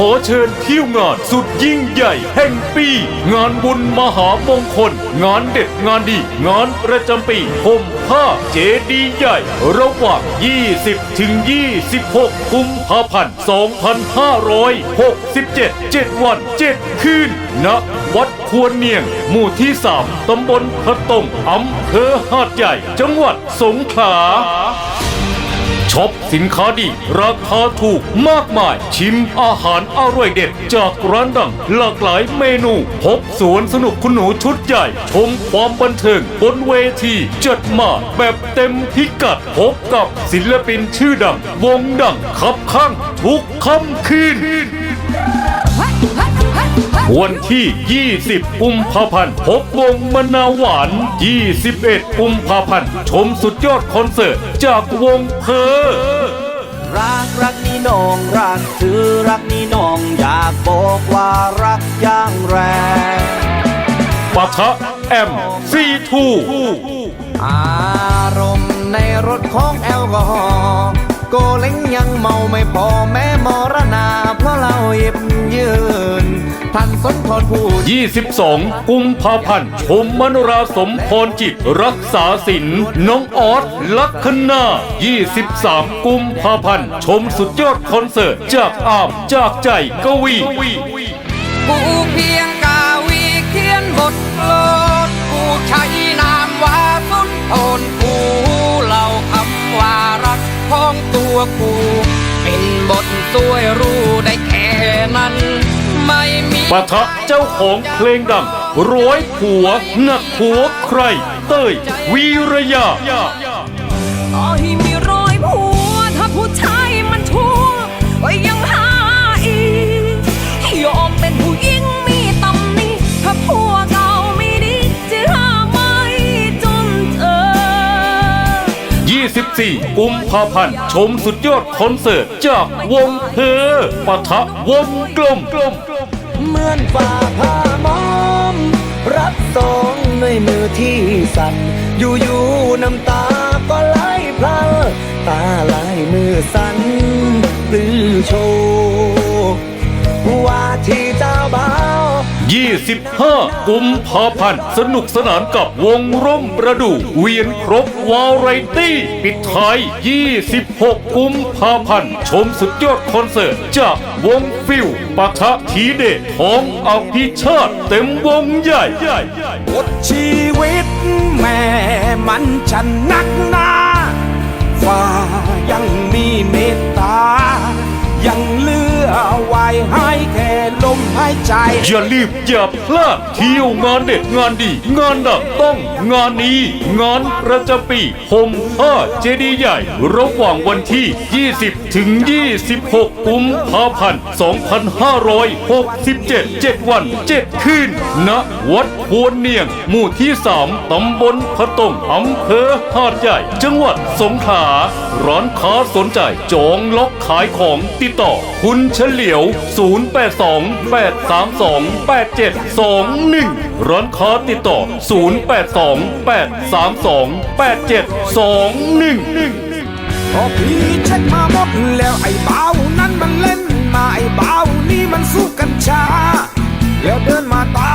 ขอเชิญเที่ยวงานสุดยิ่งใหญ่แห่งปี งานบุญมหามงคล งานเด็ดงานดี งานประจำปีห่มผ้าเจดีย์ใหญ่ ระหว่าง 20 ถึง 26 กุมภาพันธ์ 2567 7 วัน 7 คืนณวัดควรเนียง หมู่ที่ 3 ตำบลพะตงอำเภอหาดใหญ่ จังหวัดสงขลา ช็อปสินค้าดี ราคาถูกมากมาย ชิมอาหารอร่อยเด็ด จากร้านดัง หลากหลายเมนู พบสวนสนุกคุณหนูชุดใหญ่ ชมความบันเทิงบนเวทีจัดมาแบบเต็มพิกัด พบกับศิลปินชื่อดัง วงดังขับข้างทุกค่ำคืน วันที่ 20 กุมภาพันธ์พบวงมะนาวหวาน 21 กุมภาพันธ์ ชมสุดยอดคอนเสิร์ต จากวงเพอรักรักนี่น้องรักคือรักนี่น้องอยากบอกว่ารักอย่างแรงปะทะแอมซีทูอารมณ์ในรถของแอลกอฮอล์โกเล้งยังเมาไม่พอแม้มรณาเพราะเราหยิบยืน ท่านสนทนผู้22 กุมภาพันธ์ชมมโนราสมพรจิตรักษาศิลป์น้องออสลักษณา23 กุมภาพันธ์ชมสุดยอดคอนเสิร์ต จากอามจากใจกวีกูเพียงกาวีเขียนบทโลดกูใช้นามว่าสุนทนกูเล่าคำว่ารักของตัวกู เป็นบทสวยรู้ได้แค่นั้น ไม่มี ปะทะเจ้าของเพลงดังร้อยผัวหนักผัวใคร เต้ยวีระยาต่อให้มีรอยผัว ถ้าผู้ชายมันชั่วก็ยังหาอีกยอมเป็นผู้หญิงมีตำหนิถ้าผัวเก่าไม่ดีจะหาไม่จนเจอ24 กุมภาพันธ์ชมสุดยอดคอนเสิร์ตจากวงเพอปะทะวงกลม เหมือนฝ่าผ้ามอม รับสองในมือที่สั่นอยู่ๆน้ำตาก็ไหลพลัน 25 กุมภาพันธ์ สนุกสนานกับวงร่มประดูเวียนครบวาไรตี้ ปิดท้าย 26 กุมภาพันธ์ ชมสุดยอดคอนเสิร์ต จากวงฟิวปะทะทีเดชของอภิชาติเต็มวงใหญ่บทชีวิตแม่มันฉันนักหนาฟ้ายังมีเมตตา ยังเหลือไว้ให้แค่ลมหายใจ อย่าลืมอย่าพลาดเที่ยวงานเด็ดงานดี งานดังต้องงานนี้ งานประจำปีห่มผ้าเจดีย์ใหญ่ ระหว่างวันที่ 20 ถึง 26 กุมภาพันธ์ 2567 7 วัน 7 คืนณวัดพวนเนียง หมู่ที่ 3 ตำบลพะตงอำเภอหาดใหญ่ จังหวัดสงขลาร้านค้าสนใจจองล็อกขายของติดต่อคุณเฉลียว 082 832 8721 ร้านค้าติดต่อ 082 832 8721พอพี่เช็คมาหมดแล้วไอ้เบานั้นมันเล่นมาไอ้เบานี่มันสู้กัญชาแล้วเดินมาตา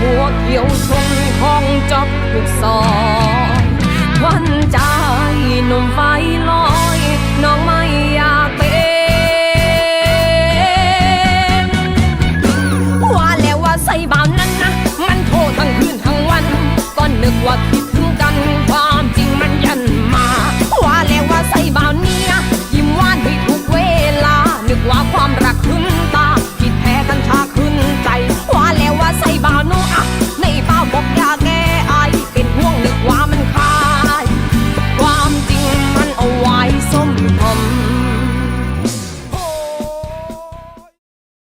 หัวเกี่ยวชนของจอบทุกซอยวันใจ